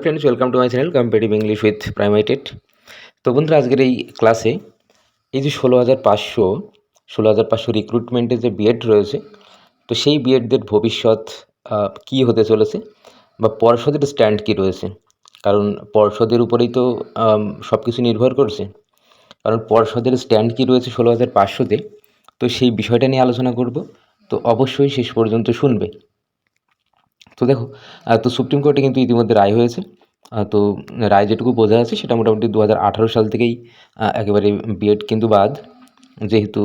Friends welcome to my channel competitive English with প্রাইমাইটেড তো বন্ধুরা, আজকের এই ক্লাসে এই যে ষোলো হাজার পাঁচশো, ষোলো হাজার পাঁচশো রিক্রুটমেন্টে যে বিএড রয়েছে, তো সেই বিএডদের ভবিষ্যৎ কী হতে চলেছে বা পর্ষদের স্ট্যান্ড কী রয়েছে? কারণ পর্ষদের উপরেই তো সব কিছু নির্ভর করছে। কারণ পর্ষদের স্ট্যান্ড কী রয়েছে ষোলো হাজার পাঁচশোতে, তো সেই বিষয়টা নিয়ে আলোচনা করব। তো অবশ্যই শেষ পর্যন্ত শুনবে। তো দেখো তো সুপ্রিম কোর্টে কিন্তু ইতিমধ্যে রায় হয়েছে। তো রায় যেটুকু বোঝা আছে সেটা মোটামুটি দু হাজার আঠারো সাল থেকেই একেবারে বিএড কিন্তু বাদ। যেহেতু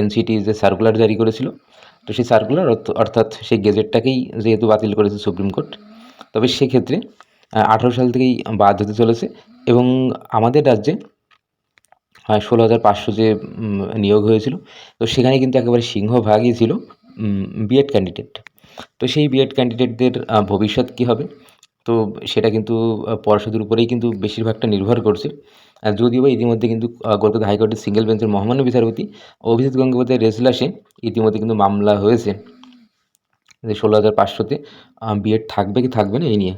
এনসিটি যে সার্কুলার জারি করেছিল, তো সেই সার্কুলার অর্থাৎ সেই গেজেটটাকেই যেহেতু বাতিল করেছে সুপ্রিম কোর্ট তবে সেক্ষেত্রে আঠারো সাল থেকেই বাদ হতে চলেছে এবং আমাদের রাজ্যে ষোলো হাজার পাঁচশো যে নিয়োগ হয়েছিল, তো সেখানে কিন্তু একেবারে সিংহভাগই ছিল বিএড ক্যান্ডিডেট তো সেই বিএড ক্যান্ডিডেটদের ভবিষ্যৎ কী হবে? তো সেটা কিন্তু পর্ষদের উপরেই কিন্তু বেশিরভাগটা নির্ভর করছে। আর যদিও ইতিমধ্যে কিন্তু কলকাতা হাইকোর্টের সিঙ্গেল বেঞ্চের মহামান্য বিচারপতি অভিজিৎ গঙ্গোপাধ্যায়ের রেজলাসে ইতিমধ্যে কিন্তু মামলা হয়েছে যে ষোলো হাজার পাঁচশোতে বিএড থাকবে কি থাকবে না এই নিয়ে।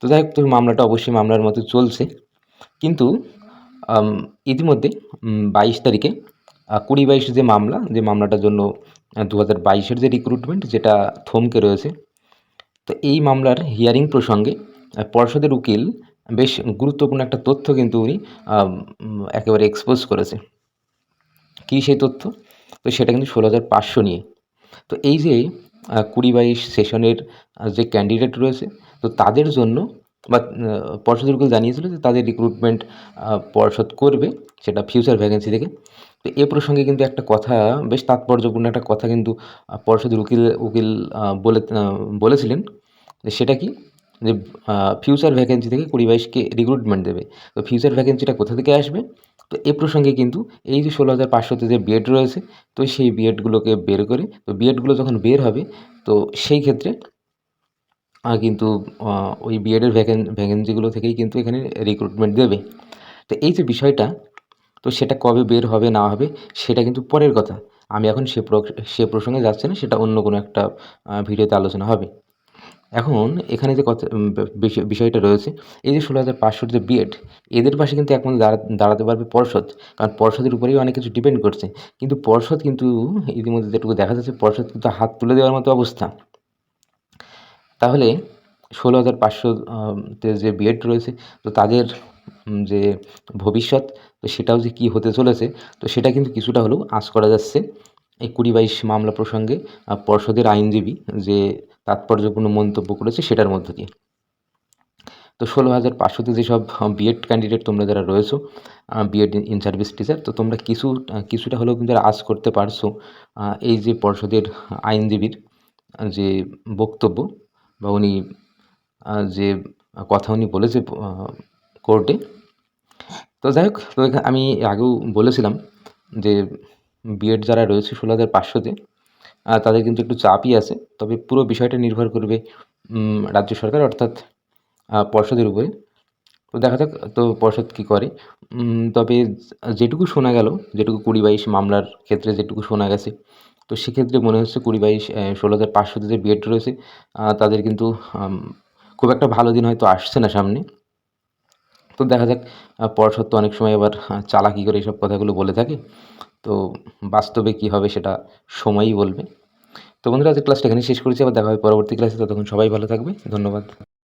তো যাই হোক, তো মামলাটা অবশ্যই মামলার মতো চলছে। কিন্তু ইতিমধ্যে বাইশ তারিখে কুড়ি বাইশ যে মামলা, যে মামলাটার জন্য দু হাজার বাইশের যে রিক্রুটমেন্ট যেটা থমকে রয়েছে, তো এই মামলার হিয়ারিং প্রসঙ্গে পর্ষদের উকিল, বেশ গুরুত্বপূর্ণ একটা তথ্য কিন্তু উনি একেবারে এক্সপোজ করেছে। কী সেই তথ্য? তো সেটা কিন্তু ষোলো হাজার পাঁচশো নিয়ে। তো এই যে কুড়ি বাইশ সেশনের যে ক্যান্ডিডেট রয়েছে, তো তাদের জন্য, বা পর্ষদের উকিল জানিয়েছিল যে তাদের রিক্রুটমেন্ট পর্ষদ করবে, সেটা ফিউচার ভ্যাকেন্সি থেকে। তো এ প্রসঙ্গে কিন্তু একটা কথা, বেশ তাৎপর্যপূর্ণ একটা কথা কিন্তু পর্ষদের উকিল উকিল বলে বলেছিলেন সেটা কি? যে ফিউচার ভ্যাকেন্সি থেকে কুড়ি বাইশকে রিক্রুটমেন্ট দেবে। তো ফিউচার ভ্যাকেন্সিটা কোথা থেকে আসবে? তো এ প্রসঙ্গে কিন্তু এই যে ষোলো হাজার পাঁচশোতে যে বিএড রয়েছে, তো সেই বিএডগুলোকে বের করে, তো বিএডগুলো যখন বের হবে, তো সেই ক্ষেত্রে কিন্তু ওই বিএডের ভ্যাকেন ভ্যাকেন্সিগুলো থেকেই কিন্তু এখানে রিক্রুটমেন্ট দেবে। তো এই যে বিষয়টা তো সেটা কবে বের হবে, না হবে, সেটা কিন্তু পরের কথা। আমি এখন সে সে প্রসঙ্গে যাচ্ছি না, সেটা অন্য কোনো একটা ভিডিওতে আলোচনা হবে। এখন এখানে যে কথা বিষয়- বিষয়টা রয়েছে, এই যে ষোলো হাজার পাঁচশোর যে বিএড এদের পাশে কিন্তু দাঁড়া, দাঁড়াতে পারবে পর্ষদ। কারণ পর্ষদের উপরেই অনেক কিছু ডিপেন্ড করছে। কিন্তু পর্ষদ কিন্তু ইতিমধ্যে যেটুকু দেখা যাচ্ছে, পর্ষদ কিন্তু হাত তুলে দেওয়ার মতো অবস্থা। তাহলে ষোলো হাজার পাঁচশো যে বিএড রয়েছে, তো তাদের যে ভবিষ্যৎ, তো সেটাও যে কী হতে চলেছে, তো সেটা কিন্তু কিছুটা হলেও আশ করা যাচ্ছে এই কুড়ি বাইশ মামলা প্রসঙ্গে পর্ষদের আইনজীবী যে তাৎপর্যপূর্ণ মন্তব্য করেছে সেটার মধ্য দিয়ে। তো ষোলো হাজার পাঁচশোতে যেসব বিএড ক্যান্ডিডেট তোমরা যারা রয়েছো বিএড ইন সার্ভিস টিচার তো তোমরা কিছু কিছুটা হলেও কিন্তু আজ করতে পারছ এই যে পর্ষদের আইনজীবীর যে বক্তব্য, বা উনি যে কথা উনি বলেছে কোর্টে। তো যাই হোক, তো আমি আগেও বলেছিলাম যে বিএড যারা রয়েছে ষোলো হাজার পাঁচশোতে তাদের কিন্তু একটু চাপই আছে। তবে পুরো বিষয়টা নির্ভর করবে রাজ্য সরকার অর্থাৎ পর্ষদের উপরে। তো দেখা যাক, তো পর্ষদ কী করে। তবে যেটুকু শোনা গেল, যেটুকু কুড়ি বাইশ মামলার ক্ষেত্রে যেটুকু শোনা গেছে, তো সেক্ষেত্রে মনে হচ্ছে কুড়ি বাইশ ষোলো হাজার পাঁচশোতে যে বিএড রয়েছে তাদের কিন্তু খুব একটা ভালো দিন হয়তো আসছে না সামনে। তো দেখা যাক পরশত তো অনেক সময় আবার চালাকি করে এইসব কথাগুলো বলে থাকে। তো বাস্তবে কী হবে সেটা সময়ই বলবে। তো বন্ধুরা আজকে ক্লাসটা এখানে শেষ করেছি। আবার দেখা হবে পরবর্তী ক্লাসে ততক্ষণ সবাই ভালো থাকবে। ধন্যবাদ।